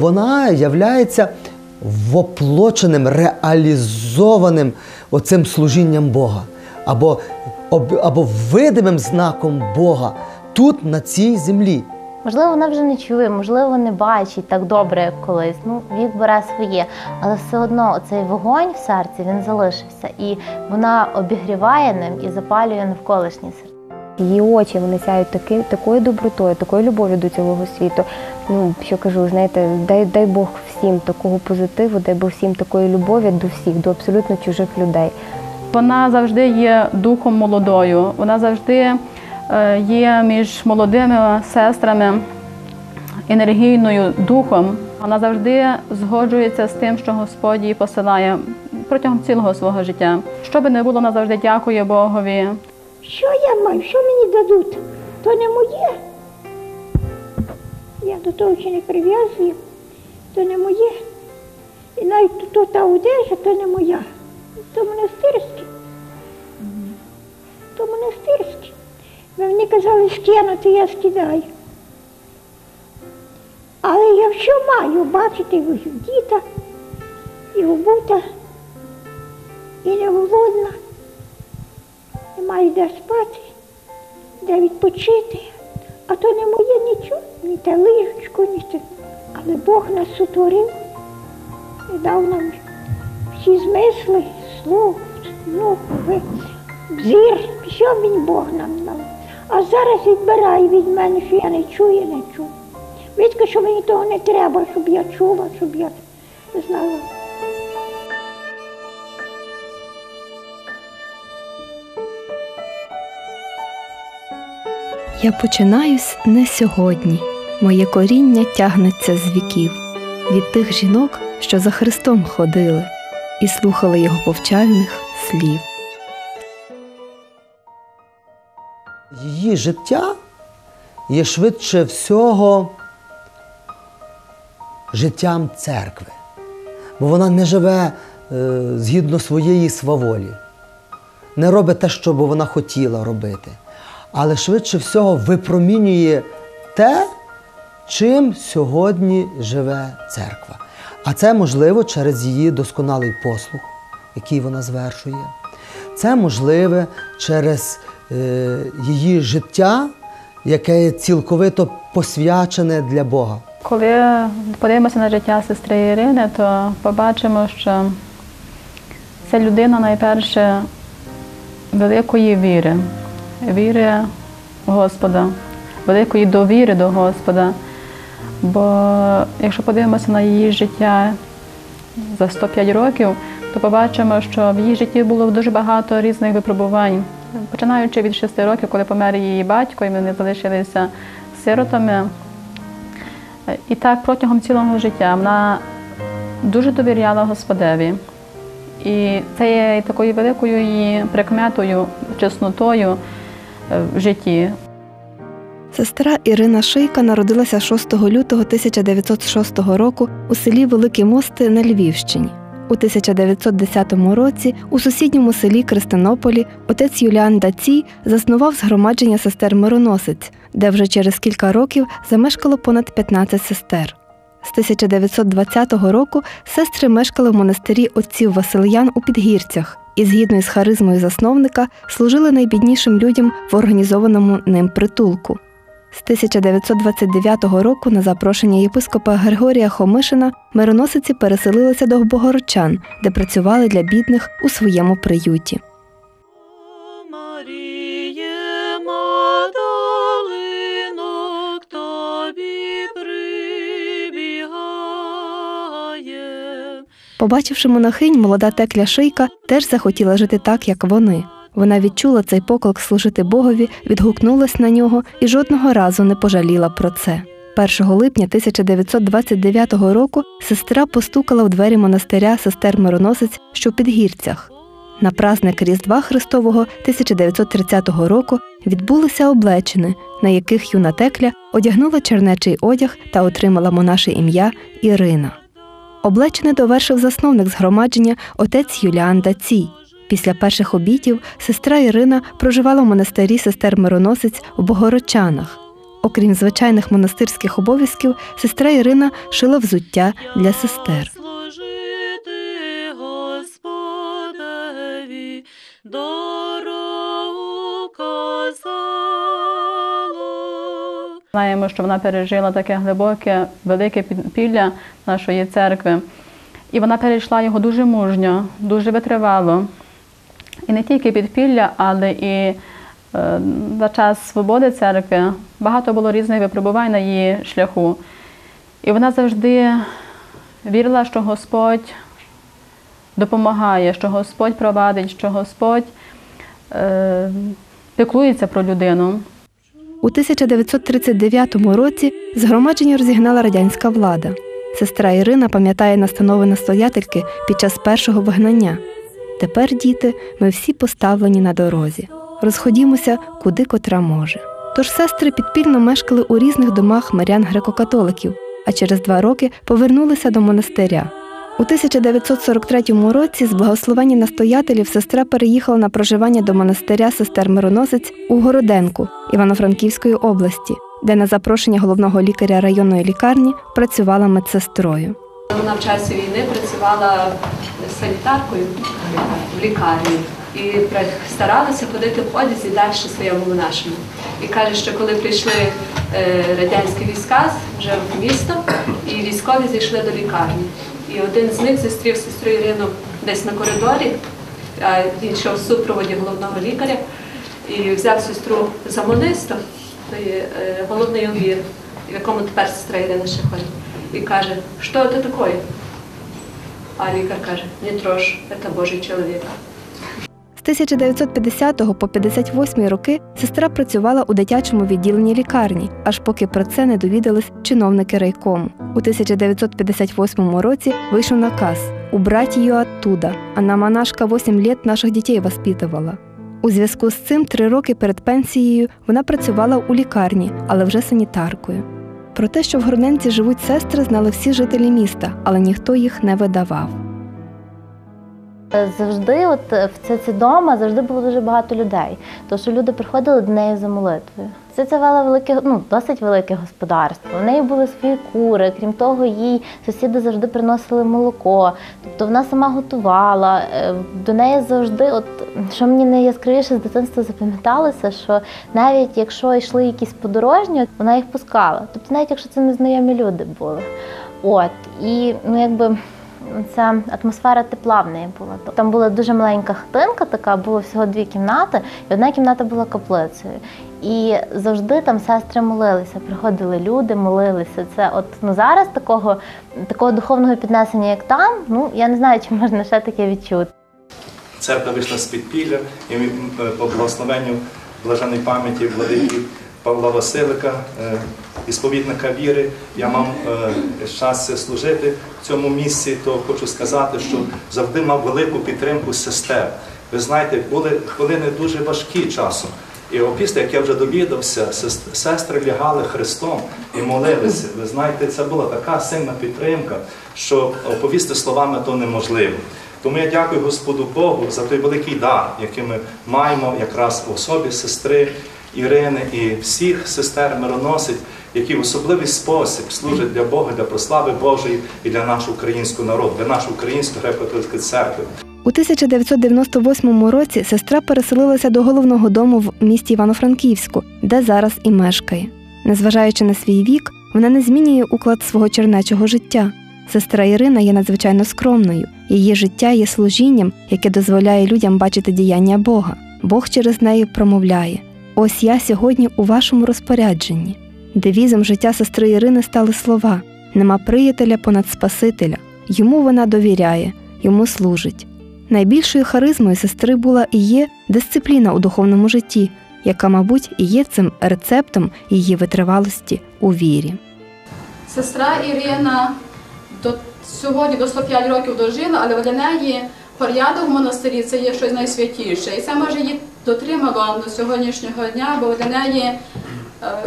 Вона являється воплоченим, реалізованим оцим служінням Бога, або, або видимим знаком Бога тут, на цій землі. Можливо, вона вже не чує, можливо, не бачить так добре, як колись. Ну, вік бере своє, але все одно цей вогонь в серці він залишився, і вона обігріває ним і запалює навколишні серця. Її очі вони сяють таки, такою добротою, такою любов'ю до цілого світу. Ну, що кажу, знаєте, дай, дай Бог всім такого позитиву, дай Бог всім такої любові до всіх, до абсолютно чужих людей. Вона завжди є духом молодою. Вона завжди е, є між молодими сестрами енергійною духом. Вона завжди згоджується з тим, що Господь їй посилає протягом цілого свого життя. Що би не було, вона завжди дякує Богові. Що я маю? Що мені дадуть? То не моє. Я до того ще не прив'язую, то не моє. І навіть то, та одежа, то не моя. То монастирське. То монастирське. Мені казали скинути, я скидаю. Але я що маю бачити в діта, і обута, і не голодна немає де спати, де відпочити. А то не моє нічого, ні те ліжечко, ні те. Але Бог нас сотворив і дав нам всі змисли, слух, ногу, ви- зір, що він Бог нам дав. А зараз відбирає від мене, що я не чую, не чую. Відка, що мені того не треба, щоб я чула, щоб я знала. Я починаюсь не сьогодні. Моє коріння тягнеться з віків від тих жінок, що за Христом ходили і слухали його повчальних слів. Її життя є швидше всього життям церкви, бо вона не живе е, згідно своєї сваволі, не робить те, що би вона хотіла робити, але швидше всього випромінює те, чим сьогодні живе церква. А це можливо через її досконалий послух, який вона звершує. Це можливе через е, її життя, яке цілковито посвячене для Бога. Коли подивимося на життя сестри Ірини, то побачимо, що це людина найперше великої віри, віри в Господа, великої довіри до Господа. Бо якщо подивимося на її життя за 105 років, то побачимо, що в її житті було дуже багато різних випробувань. Починаючи від 6 років, коли помер її батько, і вони залишилися сиротами. І так протягом цілого життя вона дуже довіряла Господеві. І це є такою великою її прикметою, чеснотою в житті. Сестра Ірина Шийка народилася 6 лютого 1906 року у селі Великі Мости на Львівщині. У 1910 році у сусідньому селі Кристинополі отець Юліан Дацій заснував згромадження сестер Мироносець, де вже через кілька років замешкало понад 15 сестер. З 1920 року сестри мешкали в монастирі отців Васильян у Підгірцях і, згідно із харизмою засновника, служили найбіднішим людям в організованому ним притулку. З 1929 року на запрошення єпископа Григорія Хомишина мироносиці переселилися до Богородчан, де працювали для бідних у своєму приюті. Побачивши монахинь, молода текля Шийка теж захотіла жити так, як вони. Вона відчула цей поклик служити Богові, відгукнулась на нього і жодного разу не пожаліла про це. 1 липня 1929 року сестра постукала в двері монастиря сестер Мироносець, що в підгірцях. На праздник Різдва Христового 1930 року відбулися облечини, на яких юна текля одягнула чернечий одяг та отримала монаше ім'я Ірина. Облечене довершив засновник згромадження отець Юліан Дацій. Після перших обітів сестра Ірина проживала в монастирі сестер Мироносець в Богородчанах. Окрім звичайних монастирських обов'язків, сестра Ірина шила взуття для сестер. Знаємо, що вона пережила таке глибоке, велике підпілля нашої церкви. І вона перейшла його дуже мужньо, дуже витривало. І не тільки підпілля, але і е, за час свободи церкви багато було різних випробувань на її шляху. І вона завжди вірила, що Господь допомагає, що Господь провадить, що Господь е, піклується про людину. У 1939 році згромадження розігнала радянська влада. Сестра Ірина пам'ятає настанови настоятельки під час першого вигнання. Тепер, діти, ми всі поставлені на дорозі. Розходімося, куди котра може. Тож сестри підпільно мешкали у різних домах мирян греко-католиків, а через два роки повернулися до монастиря. У 1943 році з благословення настоятелів сестра переїхала на проживання до монастиря сестер Мироносець у Городенку Івано-Франківської області, де на запрошення головного лікаря районної лікарні працювала медсестрою. Вона в часі війни працювала санітаркою в лікарні і старалася ходити в одязі далі своєму нашому. І каже, що коли прийшли е, радянські війська вже в місто, і військові зійшли до лікарні. І один з них зустрів сестру Ірину десь на коридорі, а він йшов в супроводі головного лікаря і взяв сестру за монисто, е, головний обір, в якому тепер сестра Ірина ще ходить, і каже, що це таке? А лікар каже, не трош, це Божий чоловік. З 1950 по 58 роки сестра працювала у дитячому відділенні лікарні, аж поки про це не довідались чиновники райкому. У 1958 році вийшов наказ «Убрать її оттуда, она монашка 8 лет наших дітей воспитувала». У зв'язку з цим три роки перед пенсією вона працювала у лікарні, але вже санітаркою. Про те, що в Городенці живуть сестри, знали всі жителі міста, але ніхто їх не видавав. Завжди, от е, в цеці дома завжди було дуже багато людей. Тому що люди приходили до неї за молитвою. Це це вела велике, ну досить велике господарство. У неї були свої кури. Крім того, їй сусіди завжди приносили молоко. Тобто вона сама готувала. Е, До неї завжди, от що мені найяскравіше з дитинства запам'яталося, що навіть якщо йшли якісь подорожні, вона їх пускала. Тобто, навіть якщо це незнайомі люди були. От і ну якби. Ця атмосфера тепла в неї була. Там була дуже маленька хатинка, така було всього дві кімнати, і одна кімната була каплицею. І завжди там сестри молилися, приходили люди, молилися. Це от ну зараз такого, такого духовного піднесення, як там, ну я не знаю, чи можна ще таке відчути. Церква вийшла з підпілля, і е, по благословенню блаженої пам'яті владики Павла Василика, е, ісповідника віри, я мав е, щастя служити в цьому місці, то хочу сказати, що завжди мав велику підтримку сестер. Ви знаєте, були хвилини дуже важкі часом. І опісля, як я вже довідався, сестри лягали Христом і молилися. Ви знаєте, це була така сильна підтримка, що оповісти словами то неможливо. Тому я дякую Господу Богу за той великий дар, який ми маємо якраз в особі сестри Ірини і всіх сестер мироносить, які в особливий спосіб служать для Бога, для прослави Божої і для нашого українського народу, для нашої української греко-католицької церкви. У 1998 році сестра переселилася до головного дому в місті Івано-Франківську, де зараз і мешкає. Незважаючи на свій вік, вона не змінює уклад свого чернечого життя. Сестра Ірина є надзвичайно скромною. Її життя є служінням, яке дозволяє людям бачити діяння Бога. Бог через неї промовляє: Ось я сьогодні у вашому розпорядженні. Девізом життя сестри Ірини стали слова: нема приятеля понад Спасителя. Йому вона довіряє, йому служить. Найбільшою харизмою сестри була і є дисципліна у духовному житті, яка, мабуть, і є цим рецептом її витривалості у вірі. Сестра Ірина до сьогодні до 105 років дожила, але для неї порядок в монастирі це є щось найсвятіше. І це може її дотримало до сьогоднішнього дня, бо для неї е,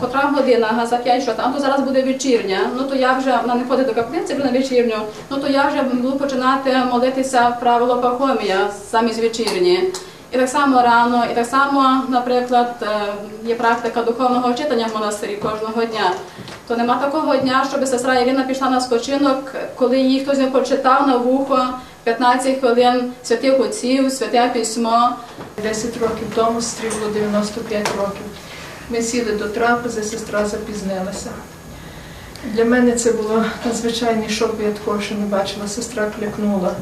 котра година, за 5 що там, то зараз буде вечірня. Ну то я вже вона не ходить до каплиці на вечірню. Ну то я вже буду починати молитися в правило Пахомія замість вечірні. І так само рано, і так само, наприклад, е, є практика духовного читання в монастирі кожного дня. То нема такого дня, щоб сестра Ірина пішла на спочинок, коли їй хтось не прочитав на вухо 15 хвилин святих отців, святе письмо. 10 років тому, сестрі було 95 років. Ми сіли до трапези, сестра запізнилася. Для мене це було надзвичайний шок, я такого ще не бачила. Сестра клякнула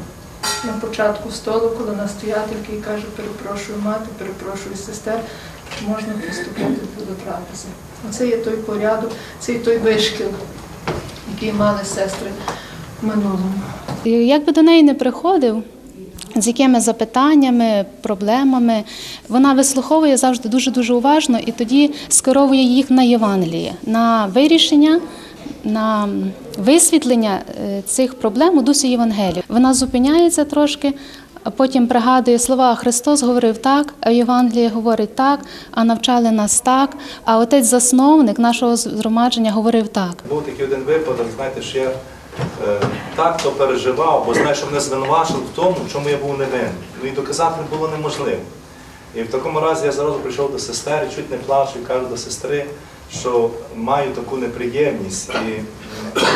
на початку столу, коли настоятельки і каже, перепрошую мати, перепрошую сестер, можна приступити до трапези. Оце є той порядок, це є той вишкіл, який мали сестри в минулому. Як би до неї не приходив, з якими запитаннями, проблемами, вона вислуховує завжди дуже-дуже уважно і тоді скеровує їх на Євангеліє, на вирішення, на висвітлення е, цих проблем у дусі Євангелію. Вона зупиняється трошки, а потім пригадує слова Христос говорив так, а Євангеліє говорить так, а навчали нас так. А отець засновник нашого згромадження говорив так. Був такий один випадок, знаєте, що я так то переживав, бо знаю, що мене звинувачили в тому, в чому я був невинний. Ну і доказати було неможливо. І в такому разі я зразу прийшов до сестри, чуть не плачу і кажу до сестри, що маю таку неприємність і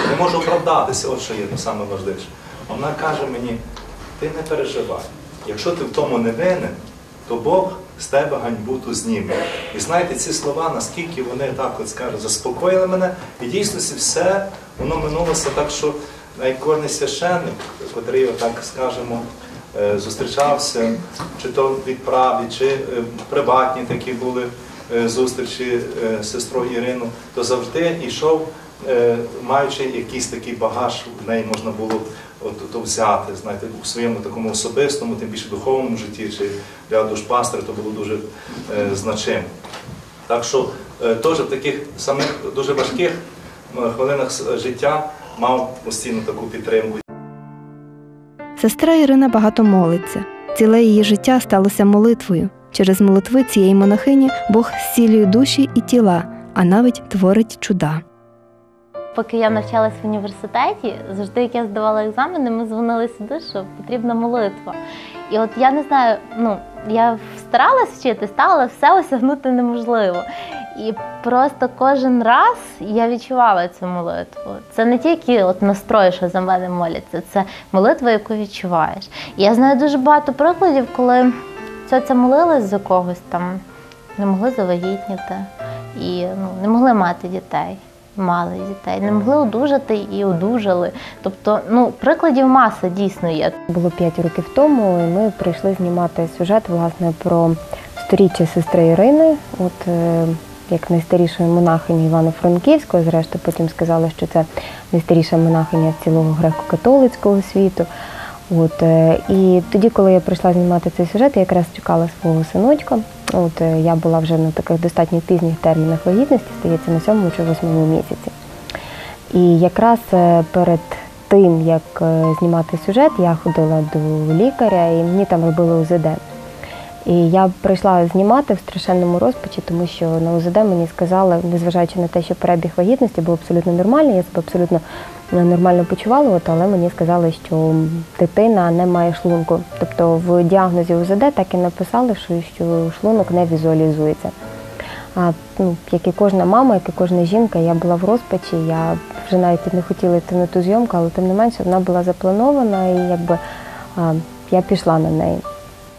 не можу оправдатися, от що є саме важливіше. Вона каже мені, ти не переживай, якщо ти в тому не винен, то Бог з тебе ганьбу ту зніме. І знаєте, ці слова, наскільки вони так от скажу, заспокоїли мене, і дійсно все воно минулося так, що навіть священник, котрий, отак скажемо, е, зустрічався, чи то в відправі, чи е, приватні такі були е, зустрічі з сестрою Ірину, то завжди йшов, маючи якийсь такий багаж, в неї можна було от, то взяти, знаєте, у своєму такому особистому, тим більше духовному житті, чи для душпастера, то було дуже значимо. Так що теж в таких самих дуже важких хвилинах життя мав постійну таку підтримку. Сестра Ірина багато молиться. Ціле її життя сталося молитвою. Через молитви цієї монахині Бог зцілює душі і тіла, а навіть творить чуда. Поки я навчалась в університеті, завжди, як я здавала екзамени, ми дзвонили сюди, що потрібна молитва. І от я не знаю, ну я старалась вчитись, та, але все осягнути неможливо. І просто кожен раз я відчувала цю молитву. Це не тільки от настрой, що за мене моляться, це молитва, яку відчуваєш. Я знаю дуже багато прикладів, коли ця молилась за когось там, не могли завагітніти і ну, не могли мати дітей. Мали дітей, не могли одужати і одужали. Тобто, ну прикладів маса дійсно є. Було 5 років тому, і ми прийшли знімати сюжет власне про сторіччя сестри Ірини, от е, як найстарішої монахині Івано-Франківської. Зрештою, потім сказали, що це найстаріша монахиня цілого греко-католицького світу. От, е, і тоді, коли я прийшла знімати цей сюжет, я якраз чекала свого синочка. От, е, я була вже на таких достатньо пізніх термінах вагітності, здається, на сьомому чи восьмому місяці. І якраз е, перед тим, як знімати сюжет, я ходила до лікаря і мені там робили УЗД. І я прийшла знімати в страшенному розпачі, тому що на УЗД мені сказали, незважаючи на те, що перебіг вагітності був абсолютно нормальний, я себе абсолютно е, нормально почувала, от, але мені сказали, що дитина не має шлунку. Тобто в діагнозі УЗД так і написали, що шлунок не візуалізується. А, ну, як і кожна мама, як і кожна жінка, я була в розпачі, я вже навіть не хотіла йти на ту зйомку, але тим не менше вона була запланована і якби а, я пішла на неї.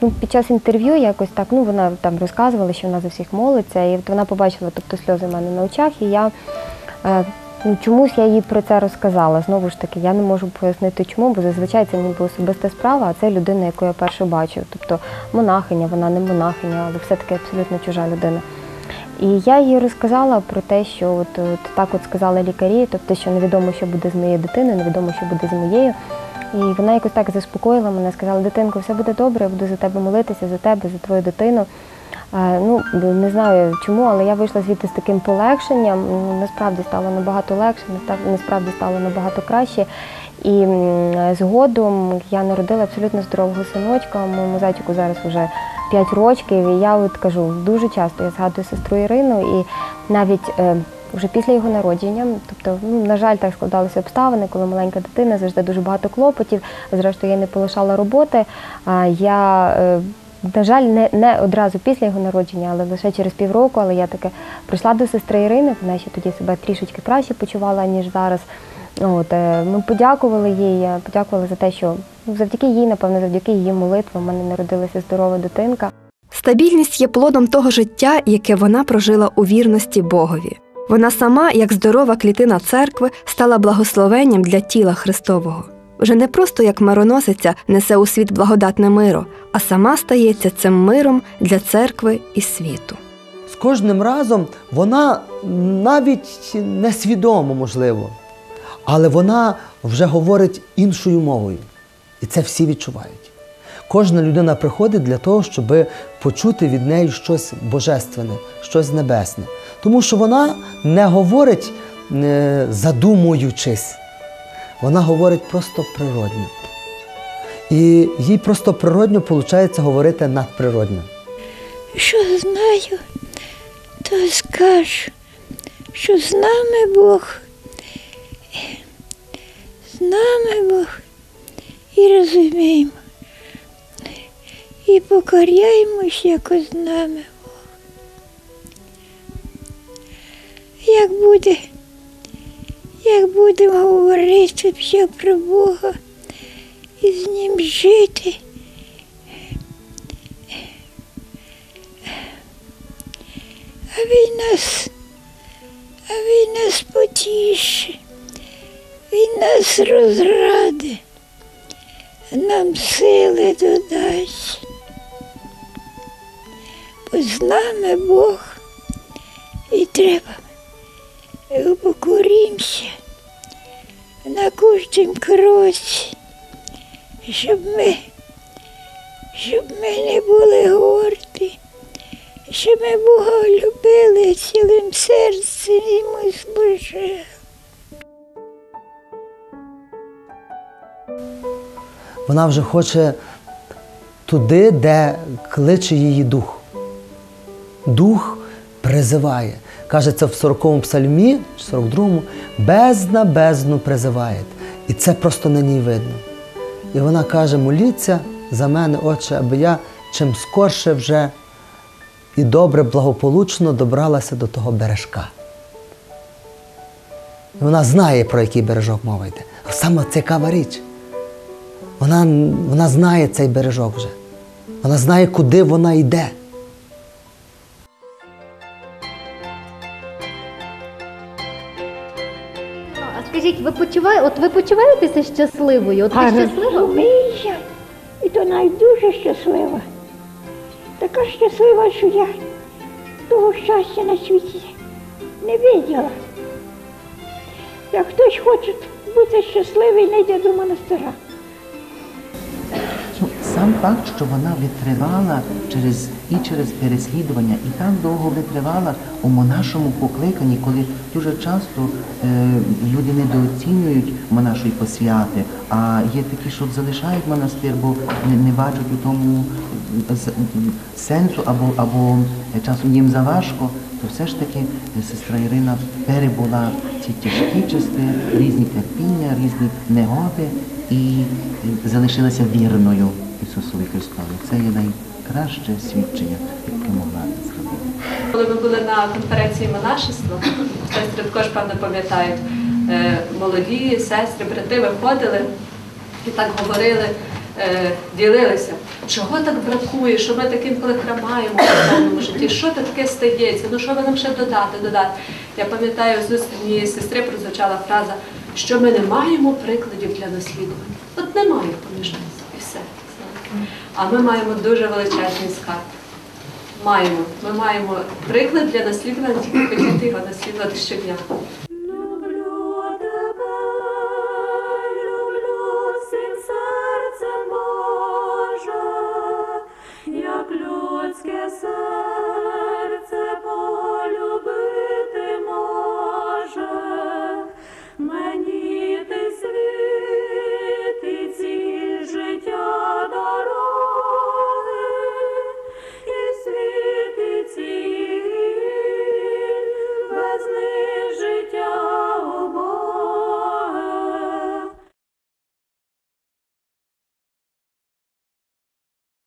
Ну, під час інтерв'ю якось так, ну вона там розказувала, що вона за всіх молиться, і вона побачила тобто, сльози в мене на очах, і я е, ну, чомусь я їй про це розказала. Знову ж таки, я не можу пояснити чому, бо зазвичай це ніби особиста справа, а це людина, яку я перше бачу. Тобто монахиня, вона не монахиня, але все-таки абсолютно чужа людина. І я їй розказала про те, що от, от так от сказали лікарі, тобто, що невідомо, що буде з моєю дитиною, невідомо, що буде з моєю. І вона якось так заспокоїла мене, сказала, дитинко, все буде добре, я буду за тебе молитися, за тебе, за твою дитину. Ну, не знаю чому, але я вийшла звідти з таким полегшенням. Ну, Насправді стало набагато легше, насправді стало набагато краще. І згодом я народила абсолютно здорового синочка. Моєму зайчику зараз вже 5 років. І я от кажу, дуже часто я згадую сестру Ірину, і навіть е, вже після його народження, тобто, ну, на жаль, так складалися обставини, коли маленька дитина завжди дуже багато клопотів. Зрештою, я не полишала роботи. Я е, на жаль, не, не одразу після його народження, але лише через півроку. Але я таке прийшла до сестри Ірини, вона ще тоді себе трішечки краще почувала, ніж зараз. От, е, ми подякували їй, е, подякували за те, що ну, завдяки їй, напевно, завдяки її молитвам, в мене народилася здорова дитинка. Стабільність є плодом того життя, яке вона прожила у вірності Богові. Вона сама, як здорова клітина церкви, стала благословенням для тіла Христового. Вже не просто як мироносиця несе у світ благодатне миро, а сама стається цим миром для церкви і світу. З кожним разом вона навіть несвідомо, можливо, але вона вже говорить іншою мовою. І це всі відчувають. Кожна людина приходить для того, щоб почути від неї щось божественне, щось небесне. Тому що вона не говорить е, задумуючись, вона говорить просто природньо. І їй просто природньо виходить говорити надприродньо. Що знаю, то скажу, що з нами Бог, з нами Бог і розуміємо, і покоряємось якось з нами Як буде, як будемо говорити все про Бога і з ним жити. а він нас, а він нас потішить, він нас розради, нам сили додасть. Бо з нами Бог і треба покорімся на кожнім кроці, щоб ми, щоб ми не були горді щоб ми Бога любили цілим серцем йому служили. Вона вже хоче туди, де кличе її дух. Дух призиває. Каже це в 40-му псальмі, 42-му, бездна бездну призиває. І це просто на ній видно. І вона каже: моліться за мене, Отче, аби я чим скорше вже і добре, благополучно добралася до того бережка. І вона знає, про який бережок мова йде. Саме цікава річ. Вона, вона знає цей бережок вже. Вона знає, куди вона йде. Ви от ви почуваєтеся щасливою? От ви щаслива? Розумієш, і то навіть дуже щаслива. Така щаслива, що я того щастя на світі не виділа. Як хтось хоче бути щасливий, не йде до монастира. Сам факт, що вона витривала через і через переслідування, і так довго витривала у монашому покликанні, коли дуже часто е, люди недооцінюють монашої посвяти, а є такі, що залишають монастир, бо не, не бачать у тому е, сенсу або, або часом їм заважко, то все ж таки е, сестра Ірина перебула ці тяжкі часи, різні терпіння, різні негоди і е, залишилася вірною Ісусові Христові. Це є найкраще свідчення, яке могла зробити. Коли ми були на конференції монашества, сестри також певно пам'ятають, е, молоді сестри, брати виходили і так говорили, е, ділилися, чого так бракує, що ми таким коли храмаємо в духовному житті, що таке стається, ну що ви нам ще додати, додати. Я пам'ятаю, з однієї сестри прозвучала фраза, що ми не маємо прикладів для наслідування. От немає поміж нас. А ми маємо дуже величезний скарб. Маємо. Ми маємо приклад для наслідування, тільки хотіти його наслідувати щодня.